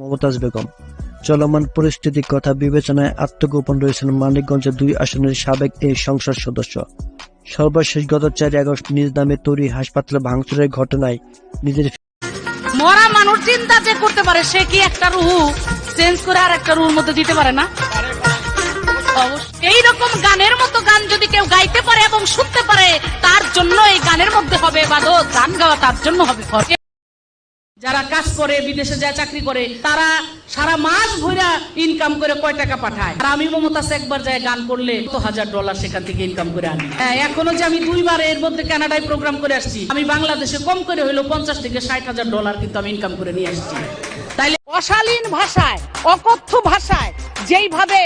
মমতাজ বেগম। চলমান পরিস্থিতির কথা বিবেচনায় আত্মগোপন রয়েছেন মানিকগঞ্জের দুই আসনের সাবেক এই সংসদ সদস্য। সর্বশেষ গত চারই আগস্ট নিজ নামে তৈরি হাসপাতালে ভাঙচুরের ঘটনায় নিজের মরা মানুষ চিন্তা যে করতে পারে, সে কি একটা রুহু চেঞ্জ করে আর একটা রুহুর মধ্যে দিতে পারে না? এই রকম গানের মতো গান যদি কেউ গাইতে পারে এবং শুনতে পারে, তার জন্য এই গানের মধ্যে হবে বাদত গান গাওয়া তার জন্য হবে। যারা কাজ করে বিদেশে যায় চাকরি করে তারা সারা মাস ভরা ইনকাম করে কয় টাকা পাঠায়? আর আমি মমতাজ একবার যায় গান করলে তো হাজার ডলার সেখান থেকে ইনকাম করে আনি। হ্যাঁ, এখনও যে আমি দুইবার এর মধ্যে কানাডায় প্রোগ্রাম করে আসছি আমি বাংলাদেশে কম করে হইল পঞ্চাশ থেকে ষাট হাজার ডলার কিন্তু আমি ইনকাম করে নিয়ে আসছি। তাইলে অশালীন ভাষায় অকথ্য ভাষায় যেইভাবে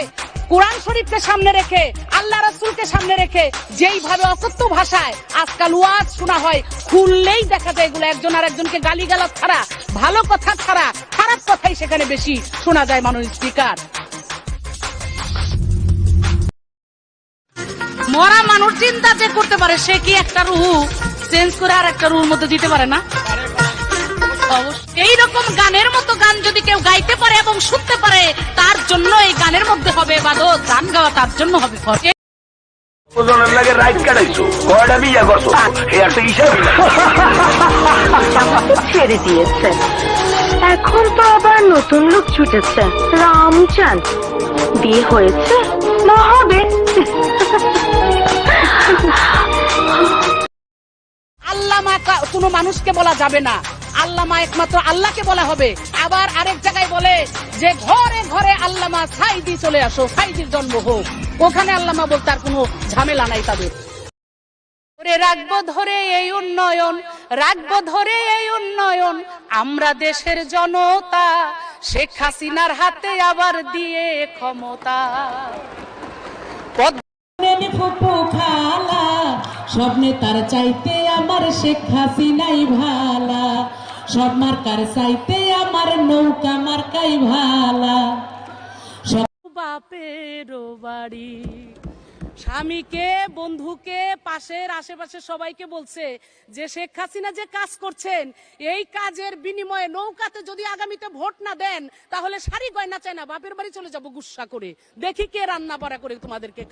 কোরআন শরীফকে সামনে রেখে, আল্লাহ রাসূলকে সামনে রেখে যেইভাবে অসত্য ভাষায় আজকাল ওয়াজ শোনা হয়, খুললেই দেখা যায় এগুলো একজন আর একজনকে গালিগালাজ ছাড়া, ভালো কথা ছাড়া, খারাপ কথাই সেখানে বেশি শোনা যায় মানুষ স্পিকার মরা মানুষ চিন্তা যে করতে পারে, সে কি একটা রুহু চেঞ্জ করে আর একটা রুহুর মধ্যে দিতে পারে না? এই রকম গানের মতো গান যদি কেউ গাইতে পারে এবং শুনতে পারে হবে বাদত গান গাওয়া তার জন্য হবে ফরজ। ওজনের লাগে রাইট কাটাইছো কয়টা বিয়া করছ? একটা হিসাবই ছেড়ে দিয়েছে। এখন তো আবার নতুন লোক ছুটেছে রামচান বিয়ে হয়েছে? না হবে। আল্লামা কোনো মানুষকে বলা যাবে না। আল্লামা একমাত্র আল্লাহকে বলা হবে। আবার আরেক জায়গায় বলে যে ঘরে ঘরে আল্লামা সাইদি চলে আসো, সাইদির জন্ম হোক। ওখানে আল্লামা বলতে আর কোনো ঝামেলা নাই তাদের। রাখব ধরে এই উন্নয়ন, রাখব ধরে এই উন্নয়ন। আমরা দেশের জনতা, শেখ হাসিনার হাতে আবার দিয়ে ক্ষমতা। স্বপ্নে তার চাইতে আমার শেখ হাসিনাই ভালা। সব মার্কার চাইতে আমার নৌকা মার্কাই ভালা। বাপেরও বাড়ি। স্বামীকে, বন্ধুকে, পাশের আশেপাশে সবাইকে বলছে যে, শেখ হাসিনা যে কাজ করছেন, এই কাজের বিনিময়ে নৌকাতে যদি আগামীতে ভোট না দেন, তাহলে শাড়ি গয়না চায় না, বাপের বাড়ি চলে যাব গুসা করে। দেখি কে রান্না বাড়া করে তোমাদেরকে